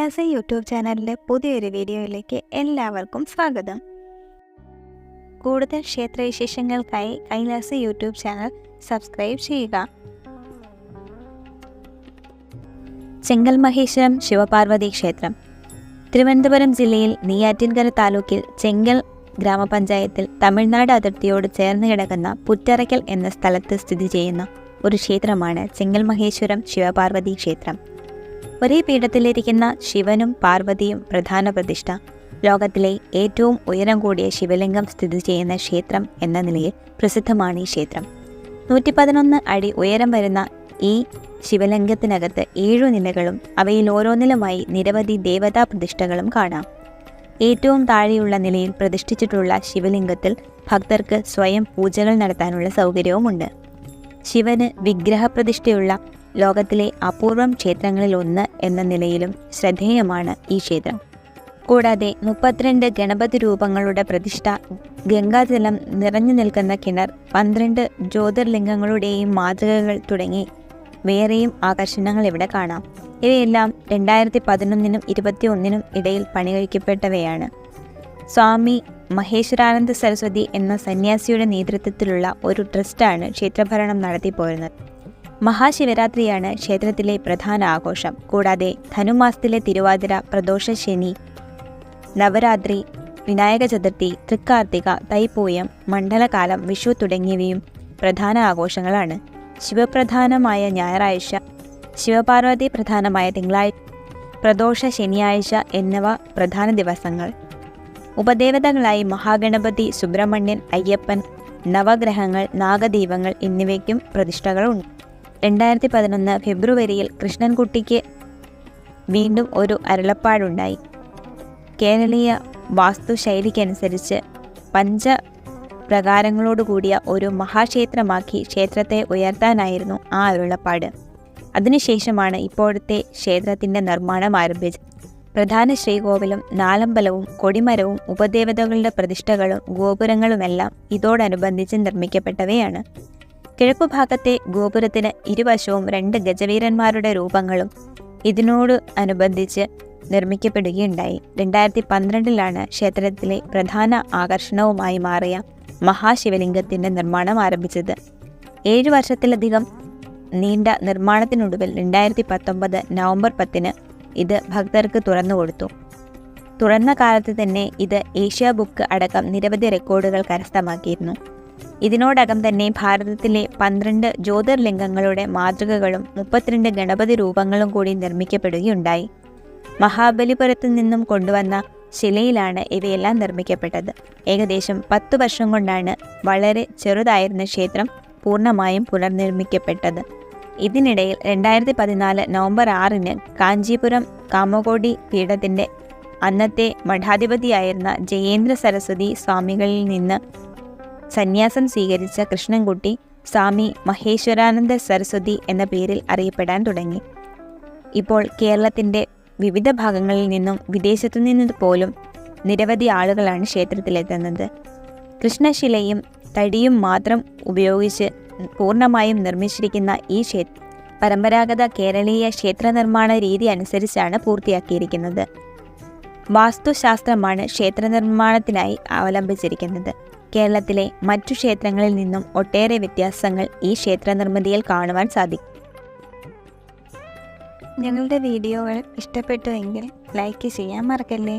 Kailasa YouTube ചാനലിലെ പുതിയൊരു വീഡിയോയിലേക്ക് എല്ലാവർക്കും സ്വാഗതം. കൂടുതൽ ക്ഷേത്രവിശേഷങ്ങൾക്കായി കൈലാസ യൂട്യൂബ് ചാനൽ സബ്സ്ക്രൈബ് ചെയ്യുക. ചെങ്കൽ മഹേശ്വരം ശിവപാർവതി ക്ഷേത്രം. തിരുവനന്തപുരം ജില്ലയിൽ നെയ്യാറ്റിൻകര താലൂക്കിൽ ചെങ്കൽ ഗ്രാമപഞ്ചായത്തിൽ തമിഴ്നാട് അതിർത്തിയോട് ചേർന്ന് കിടക്കുന്ന പുറ്ററയ്ക്കൽ എന്ന സ്ഥലത്ത് സ്ഥിതി ചെയ്യുന്ന ഒരു ക്ഷേത്രമാണ് ചെങ്കൽ മഹേശ്വരം ശിവപാർവതി ക്ഷേത്രം. ഒരേ പീഠത്തിലിരിക്കുന്ന ശിവനും പാർവതിയും പ്രധാന പ്രതിഷ്ഠ. ലോകത്തിലെ ഏറ്റവും ഉയരം കൂടിയ ശിവലിംഗം സ്ഥിതി ചെയ്യുന്ന ക്ഷേത്രം എന്ന നിലയിൽ പ്രസിദ്ധമാണ് ഈ ക്ഷേത്രം. നൂറ്റി പതിനൊന്ന് അടി ഉയരം വരുന്ന ഈ ശിവലിംഗത്തിനകത്ത് ഏഴു നിലകളും അവയിൽ ഓരോന്നിലുമായി നിരവധി ദേവതാ പ്രതിഷ്ഠകളും കാണാം. ഏറ്റവും താഴെയുള്ള നിലയിൽ പ്രതിഷ്ഠിച്ചിട്ടുള്ള ശിവലിംഗത്തിൽ ഭക്തർക്ക് സ്വയം പൂജകൾ നടത്താനുള്ള സൗകര്യവുമുണ്ട്. ശിവന് വിഗ്രഹപ്രതിഷ്ഠയുള്ള ലോകത്തിലെ അപൂർവം ക്ഷേത്രങ്ങളിൽ ഒന്ന് എന്ന നിലയിലും ശ്രദ്ധേയമാണ് ഈ ക്ഷേത്രം. കൂടാതെ മുപ്പത്തിരണ്ട് ഗണപതി രൂപങ്ങളുടെ പ്രതിഷ്ഠ ഗംഗാജലം നിറഞ്ഞു നിൽക്കുന്ന കിണർ പന്ത്രണ്ട് ജ്യോതിർലിംഗങ്ങളുടെയും മാതൃകകൾ തുടങ്ങി വേറെയും ആകർഷണങ്ങൾ ഇവിടെ കാണാം. ഇവയെല്ലാം രണ്ടായിരത്തി പതിനൊന്നിനും ഇരുപത്തി ഒന്നിനും ഇടയിൽ പണികഴിക്കപ്പെട്ടവയാണ്. സ്വാമി മഹേശ്വരാനന്ദ സരസ്വതി എന്ന സന്യാസിയുടെ നേതൃത്വത്തിലുള്ള ഒരു ട്രസ്റ്റാണ് ക്ഷേത്രഭരണം നടത്തിപ്പോരുന്നത്. മഹാശിവരാത്രിയാണ് ക്ഷേത്രത്തിലെ പ്രധാന ആഘോഷം. കൂടാതെ ധനുമാസത്തിലെ തിരുവാതിര പ്രദോഷ ശനി നവരാത്രി വിനായക ചതുർത്ഥി തൃക്കാർത്തിക തൈപ്പൂയം മണ്ഡലകാലം വിഷു തുടങ്ങിയവയും പ്രധാന ആഘോഷങ്ങളാണ്. ശിവപ്രധാനമായ ഞായറാഴ്ച ശിവപാർവതി പ്രധാനമായ തിങ്കളാഴ്ച പ്രദോഷ ശനിയാഴ്ച എന്നിവ പ്രധാന ദിവസങ്ങൾ. ഉപദേവതകളായി മഹാഗണപതി സുബ്രഹ്മണ്യൻ അയ്യപ്പൻ നവഗ്രഹങ്ങൾ നാഗദീപങ്ങൾ എന്നിവയ്ക്കും പ്രതിഷ്ഠകളുണ്ട്. രണ്ടായിരത്തി പതിനൊന്ന് ഫെബ്രുവരിയിൽ കൃഷ്ണൻകുട്ടിക്ക് വീണ്ടും ഒരു അരുളപ്പാടുണ്ടായി. കേരളീയ വാസ്തുശൈലിക്കനുസരിച്ച് പഞ്ച പ്രകാരങ്ങളോടുകൂടിയ ഒരു മഹാക്ഷേത്രമാക്കി ക്ഷേത്രത്തെ ഉയർത്താനായിരുന്നു ആ അരുളപ്പാട്. അതിനുശേഷമാണ് ഇപ്പോഴത്തെ ക്ഷേത്രത്തിന്റെ നിർമ്മാണം ആരംഭിച്ചത്. പ്രധാന ശ്രീകോവിലും നാലമ്പലവും കൊടിമരവും ഉപദേവതകളുടെ പ്രതിഷ്ഠകളും ഗോപുരങ്ങളുമെല്ലാം ഇതോടനുബന്ധിച്ച് നിർമ്മിക്കപ്പെട്ടവയാണ്. കിഴക്കുഭാഗത്തെ ഗോപുരത്തിന് ഇരുവശവും രണ്ട് ഗജവീരന്മാരുടെ രൂപങ്ങളും ഇതിനോട് അനുബന്ധിച്ച് നിർമ്മിക്കപ്പെടുകയുണ്ടായി. രണ്ടായിരത്തി പന്ത്രണ്ടിലാണ് ക്ഷേത്രത്തിലെ പ്രധാന ആകർഷണവുമായി മാറിയ മഹാശിവലിംഗത്തിന്റെ നിർമ്മാണം ആരംഭിച്ചത്. ഏഴ് വർഷത്തിലധികം നീണ്ട നിർമ്മാണത്തിനൊടുവിൽ രണ്ടായിരത്തി പത്തൊമ്പത് നവംബർ പത്തിന് ഇത് ഭക്തർക്ക് തുറന്നു കൊടുത്തു. തുറന്ന കാലത്ത് തന്നെ ഇത് ഏഷ്യ ബുക്ക് അടക്കം നിരവധി റെക്കോർഡുകൾ കരസ്ഥമാക്കിയിരുന്നു. ഇതിനോടകം തന്നെ ഭാരതത്തിലെ പന്ത്രണ്ട് ജ്യോതിർലിംഗങ്ങളുടെ മാതൃകകളും മുപ്പത്തിരണ്ട് ഗണപതി രൂപങ്ങളും കൂടി നിർമ്മിക്കപ്പെടുകയുണ്ടായി. മഹാബലിപുരത്തു നിന്നും കൊണ്ടുവന്ന ശിലയിലാണ് ഇവയെല്ലാം നിർമ്മിക്കപ്പെട്ടത്. ഏകദേശം പത്തു വർഷം കൊണ്ടാണ് വളരെ ചെറുതായിരുന്ന ക്ഷേത്രം പൂർണമായും പുനർനിർമ്മിക്കപ്പെട്ടത്. ഇതിനിടയിൽ രണ്ടായിരത്തി പതിനാല് നവംബർ ആറിന് കാഞ്ചീപുരം കാമകോടി പീഠത്തിന്റെ അന്നത്തെ മഠാധിപതിയായിരുന്ന ജയേന്ദ്ര സരസ്വതി സ്വാമികളിൽ നിന്ന് സന്യാസം സ്വീകരിച്ച കൃഷ്ണൻകുട്ടി സ്വാമി മഹേശ്വരാനന്ദ സരസ്വതി എന്ന പേരിൽ അറിയപ്പെടാൻ തുടങ്ങി. ഇപ്പോൾ കേരളത്തിന്റെ വിവിധ ഭാഗങ്ങളിൽ നിന്നും വിദേശത്തു നിന്നും പോലും നിരവധി ആളുകളാണ് ക്ഷേത്രത്തിലെത്തുന്നത്. കൃഷ്ണശിലയും തടിയും മാത്രം ഉപയോഗിച്ച് പൂർണമായും നിർമ്മിച്ചിരിക്കുന്ന ഈ ക്ഷേത്രം പരമ്പരാഗത കേരളീയ ക്ഷേത്ര നിർമ്മാണ രീതി അനുസരിച്ചാണ് പൂർത്തിയാക്കിയിരിക്കുന്നത്. വാസ്തുശാസ്ത്രമാണ് ക്ഷേത്ര നിർമ്മാണത്തിനായി അവലംബിച്ചിരിക്കുന്നത്. കേരളത്തിലെ മറ്റു ക്ഷേത്രങ്ങളിൽ നിന്നും ഒട്ടേറെ വ്യത്യാസങ്ങൾ ഈ ക്ഷേത്ര നിർമ്മിതിയിൽ കാണുവാൻ സാധിക്കും. ഞങ്ങളുടെ വീഡിയോകൾ ഇഷ്ടപ്പെട്ടുവെങ്കിൽ ലൈക്ക് ചെയ്യാൻ മറക്കല്ലേ?